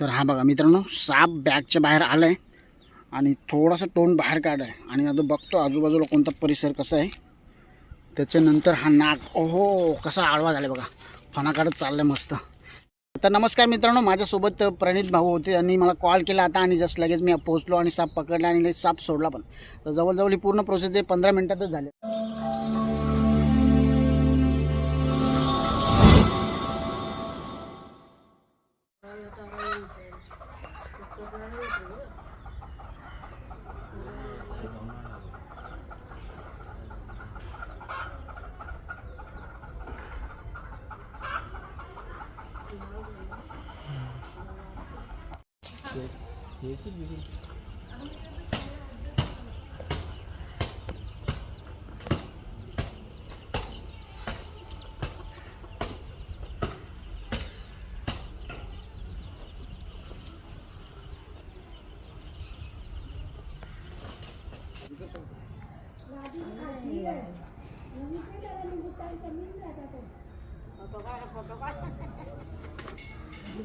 तर हा बघा मित्रांनो साप बॅगच्या बाहेर आलं आहे आणि थोडासा तोंड बाहेर काढ आहे आणि आता बघतो आजूबाजूला कोणता परिसर कसा आहे. त्याच्यानंतर हा नाग ओहो कसा आडवा झाला बघा. फणा काढत चाललं मस्त. तर नमस्कार मित्रांनो माझ्यासोबत प्रणित भाऊ होते आणि मला कॉल केला आता आणि जस्ट लगेच मी पोहोचलो आणि साप पकडला आणि लगेच साप सोडला पण. तर जवळजवळ ही पूर्ण प्रोसेस आहे पंधरा मिनटातच झाले. 예, 예집 무슨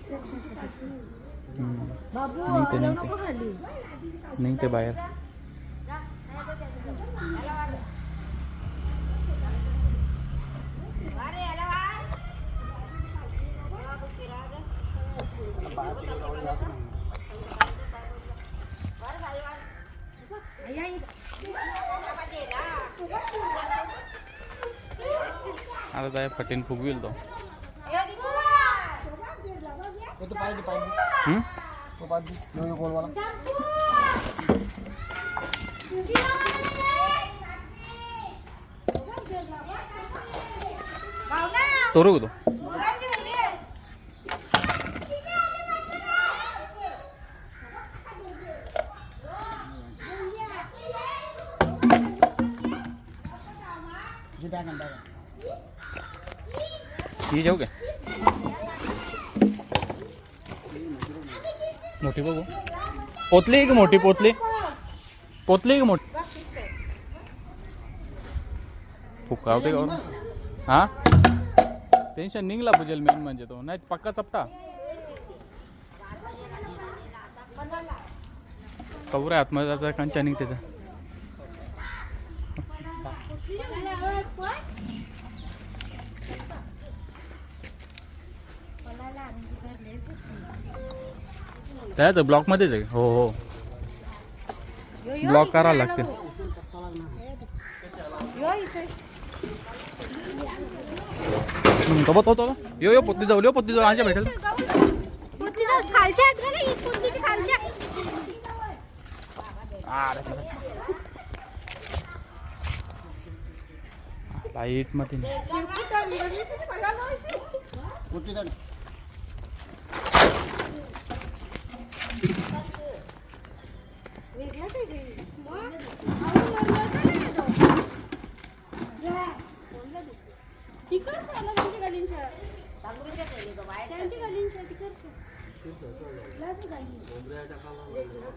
Thank you. निघते निघते. निघते बाहेर. आता काय फटीन फुगविल तो. तो पाहिजे पाहिजे हम्म? तो पाहिजे गोलवाला तो रुक तो जी बॅग आण, बॅग आण. ही जाऊ काय मोठी बघू. पोतली आहे की मोठी पोतली? पोतली आहे की मोठी? फुकावते का? हा? टेन्शन निघला बुजेल मेन म्हणजे तो. नाही पक्का चपटा. कवर आहे आतमध्ये जाता कंचा निघते तर त्याच ब्लॉकमध्येच आहे. हो हो. ब्लॉक करावं लागते तो बघ, तो तो यो यो पोतली जाऊ यो पोतली जाऊ आमच्या भेटेल. लाइटमध्ये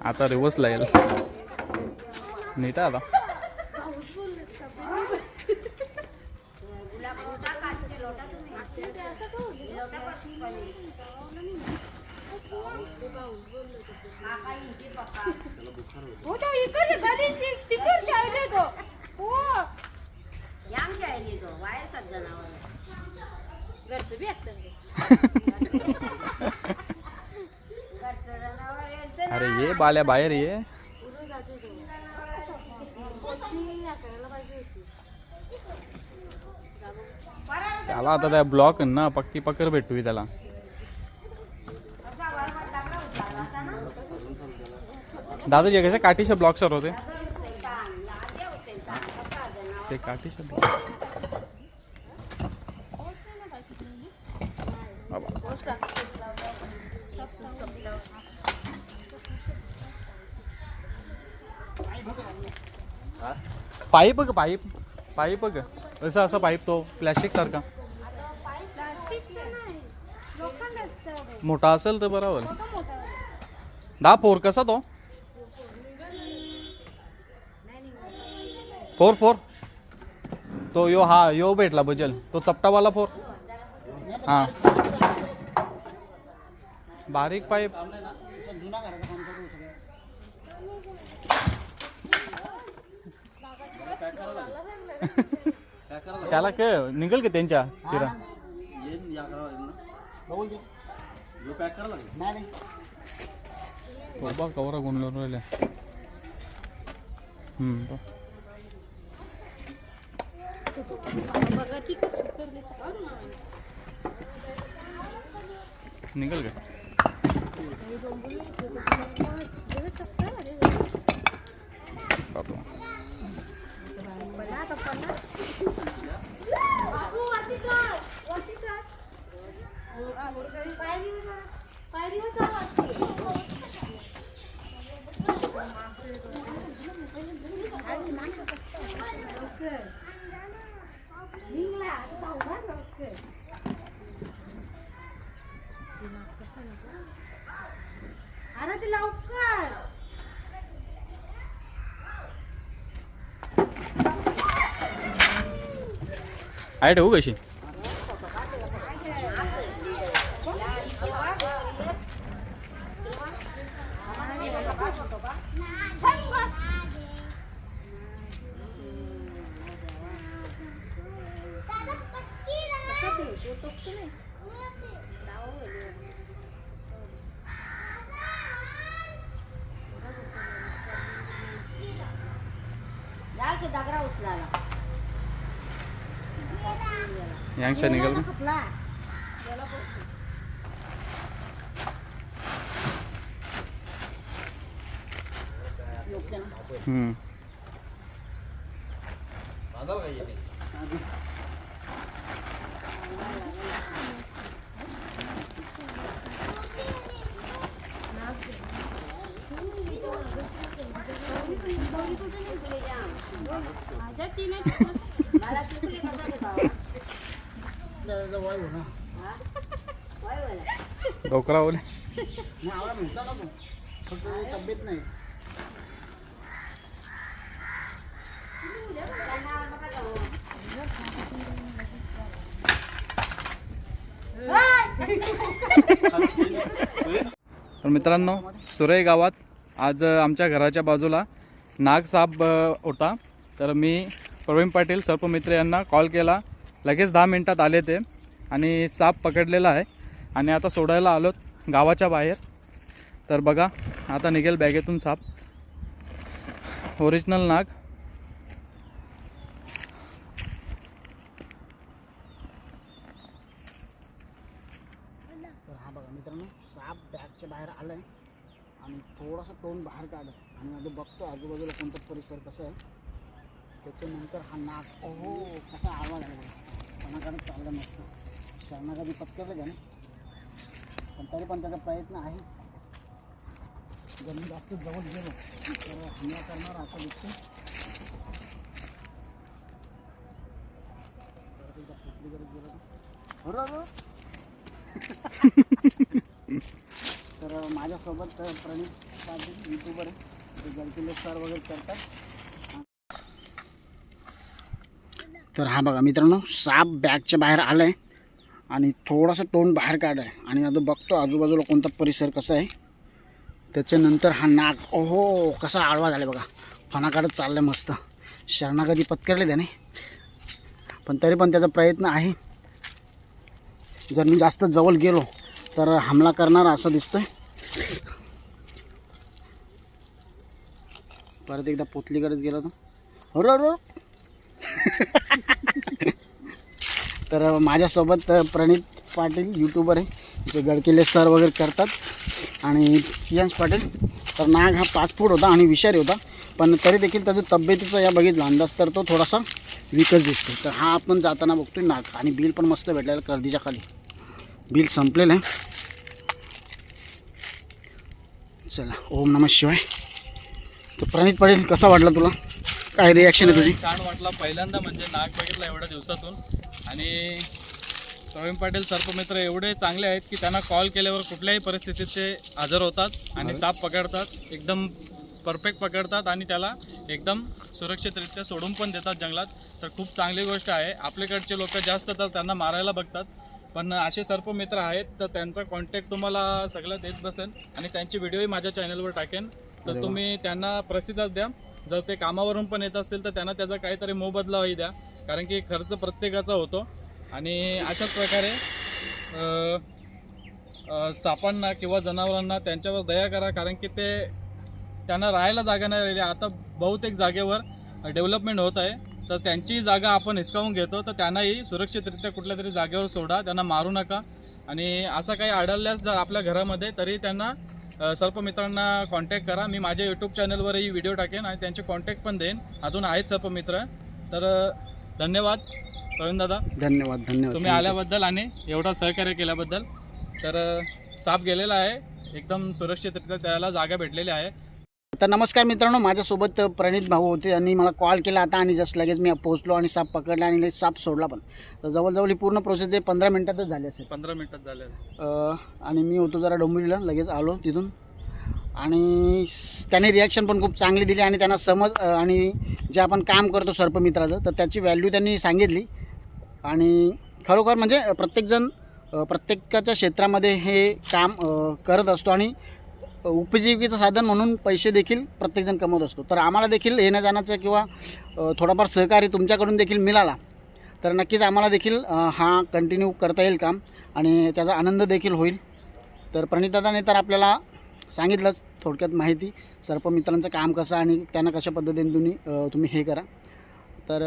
आता रिवर्स येईल नीट आता हो तो इकडे गलीची तिकडे आहे तो हो. घरचं बी अरे ये बाल्या बाहेर ये. त्याला आता त्या ब्लॉक ना पक्की पकड भेटू त्याला. दादाजी कसे काठीचे ब्लॉक सर होते? ते काठीचे ब्लॉक पाईप का पाईप. पाईप का असं असं पाईप तो प्लॅस्टिक सारखा. मोठा असेल तर बरोबर. दहा फोर कसा तो? Four four. तो यो हा यो भेटला बजल. तो चपटावाला फोर. हा. बारीक पाईप त्याला के निघल का त्यांच्या चिरा? बघ कवरा गुंडून राहिल्या. निघल का? कवरा गुणलो राहिल्या हम्म, तो. निघेल का बाबा. बाबू वरती चढ वरती चढ पायरीवर पायरीवर चढ वरती निघला आता जाऊ ना लवकर. अरे ते लवकर आहे ठेवू कशी दगरा उचलाला यांच्या निघेल का खपला योग्य ना हम्म. माझ्या तिने मला चुकली त्याचा वाय होणार डोकरा तब्येत नाही तर मित्रांनो सुरे गावात आज आमच्या घराच्या बाजूला नाग साप होता. तर मी प्रवीण पाटील सर्पमित्र यांना कॉल केला. लगेच दहा मिनटात आले ते आणि साप पकडलेला आहे. आणि आता सोडायला आलोत गावाच्या बाहेर. तर बघा आता निघेल बॅगेतून साप. ओरिजिनल नाग. तर हा बघा मित्रांनो साप बॅगच्या बाहेर आलाय. आणि थोडंसं तोंड बाहेर काढ आणि आता बघतो आजूबाजूला कोणता परिसर कसा आहे. त्याच्यानंतर हा नाक ओहो. कसा आवाज आला कोणाकडे चाललं नसतं. कधी पत्करलं नाही पण तरी पण त्याचा प्रयत्न आहे. जर मी जास्त जवळ गेलो. तर हमला करणार असं दिसतं. तर माझ्यासोबत प्रणित पाटील युट्यूबर आहे. ते गडकिल्ले सर वगैरे करतात. तर हा बघा मित्रांनो साप बॅगच्या बाहेर आला आहे आणि थोडासा तोंड बाहेर काढ आहे आणि आता बघतो आजूबाजूला कोणता परिसर कसा आहे. त्याच्यानंतर हा नाग ओहो कसा आडवा झाला बघा. फणा काढत चाललं मस्त. शरणा कधी पत्करले त्याने. पण तरी पण त्याचा प्रयत्न आहे. जर मी जास्त जवळ गेलो तर हमला करणार असं दिसतोय. परत एकदा पोतलीकडेच गेलो तर. अरे अरे. तर माझ्यासोबत प्रणित पाटील यूट्यूबर आहे. जे गडकिल्ले सर वगैरे करतात. आणि यश पाटील. तर नाग हा पाच फूट होता आणि विषारी होता. पण तरी देखील त्याचं तब्येतीचा या बघितला. अंदाज तर तो थोडासा विकच दिसतो तर हा आपण जाताना बघतोय नाग. आणि बिल पण मस्त भेटलेलं गर्दीच्या खाली. बिल संपलेलं आहे. चला ओम नमः शिवाय. तर प्रणित पाटील कसा वाटला तुला? काय रिॲक्शन आहे तुझी? छान वाटला. पहिल्यांदा म्हणजे नाग बघितला एवढ्या दिवसातून. आणि प्रवीण पाटील सर्पमित्र एवढे चांगले आहेत की त्यांना कॉल केल्यावर कुठल्याही परिस्थितीत ते हजर होतात आणि साप पकडतात एकदम परफेक्ट पकडतात आणि त्याला एकदम सुरक्षितरित्या सोडून पण देतात जंगलात. तर खूप चांगली गोष्ट आहे. आपल्याकडचे लोक जास्त तर त्यांना मारायला बघतात. पण असे सर्पमित्र आहेत तर त्यांचा कॉन्टॅक्ट तुम्हाला सगळं देत बसेल आणि त्यांची व्हिडिओही माझ्या चॅनलवर टाकेन. तर. तुम्ही त्यांना प्रसिद्धच द्या. जर ते कामावरून पण येत असतील तर त्यांना त्याचा काहीतरी मोबदलाही द्या. कारण की खर्च प्रत्येकाचा होतो. आणि अशाच प्रकारे सापांना किंवा जनावरांना त्यांच्यावर दया करा कारण की ते त्यांना राहायला जागा नाही राहिली. आता बहुतेक जागेवर डेव्हलपमेंट होत आहे. तर त्यांची जागा आपण हिसकावून घेतो. तर त्यांनाही सुरक्षितरित्या कुठल्या तरी जागेवर सोडा. त्यांना मारू नका. आणि असं काही आढळल्यास जर आपल्या घरामध्ये तरी त्यांना सर्पमित्रांना कॉन्टॅक्ट करा. मी माझ्या यूट्यूब चॅनलवरही व्हिडिओ टाकेन आणि त्यांचे कॉन्टॅक्ट पण देईन. अजून आहेत सर्पमित्र तर धन्यवाद प्रवीण दादा. धन्यवाद धन्यवाद. तुम्ही आल्याबद्दल आणि एवढा सहकार्य केल्याबद्दल. तर साप गेलेला आहे एकदम सुरक्षितरित्या त्याला जागा भेटलेली आहे. तर नमस्कार मित्रांनो माझ्यासोबत प्रणित भाऊ होते यांनी मला कॉल केला आता आणि जस्ट लगेच मी पोहोचलो आणि साप पकडला आणि साप सोडला पण. तर जवळजवळ ही पूर्ण प्रोसेस जे पंधरा मिनिटातच झाली असेल. पंधरा मिनिटात झाले. आणि मी होतो जरा डोंबिवलीला लगेच आलो तिथून. आणि त्याने रिॲक्शन पण खूप चांगली दिली आणि त्यांना समज आणि जे आपण काम करतो सर्पमित्राचं तर त्याची व्हॅल्यू त्यांनी सांगितली. आणि खरोखर म्हणजे प्रत्येकजण प्रत्येकाच्या क्षेत्रामध्ये हे काम करत असतो आणि उपजीविकेचं साधन म्हणून पैसे देखील प्रत्येकजण कमवत असतो. तर आम्हाला देखील येण्या जाण्याचं किंवा थोडाफार सहकार्य तुमच्याकडून देखील मिळाला तर नक्कीच आम्हाला देखील हा कंटिन्यू करता येईल काम आणि त्याचा आनंद देखील होईल. तर प्रणितदाने तर आपल्याला सांगितलंच थोडक्यात माहिती. सर्पमित्रांचं काम कसं आणि त्यांना कशा पद्धतीने तुम्ही तुम्ही हे करा. तर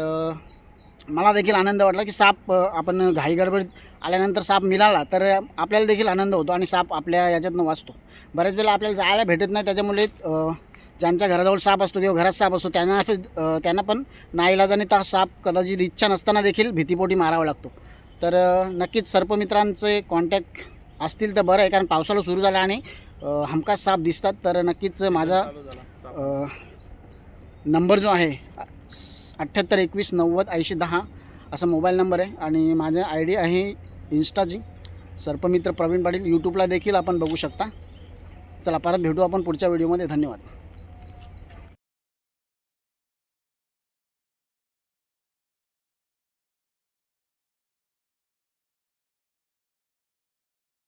मला देखील आनंद वाटला की साप आपण घाई गडबडीत आल्यानंतर साप मिळाला तर आपल्याला देखील आनंद होतो आणि साप आपल्या याच्यातनं वाचतो. बऱ्याच वेळेला आपल्याला जायला भेटत नाही त्याच्यामुळे ज्यांच्या घराजवळ साप असतो किंवा घरात साप असतो त्यांना त्यांना पण नाईलाजाने त्या साप कदाचित इच्छा नसताना देखील भीतीपोटी मारावा लागतो. तर नक्कीच सर्पमित्रांचे कॉन्टॅक्ट असतील तर बरं आहे कारण पावसाळा सुरू झाला आणि हमखास साप दिसतात तर नक्कीच माझा नंबर जो आहे अठ्ठ्याहत्तर एकवीस नव्वद ऐंशी दहा असा मोबाईल नंबर आहे. आणि माझा आय डी आहे इन्स्टाची सर्पमित्र प्रवीण पाटील. यूट्यूबला देखील आपण बघू शकता. चला परत भेटू आपण पुढच्या व्हिडिओमध्ये. धन्यवाद.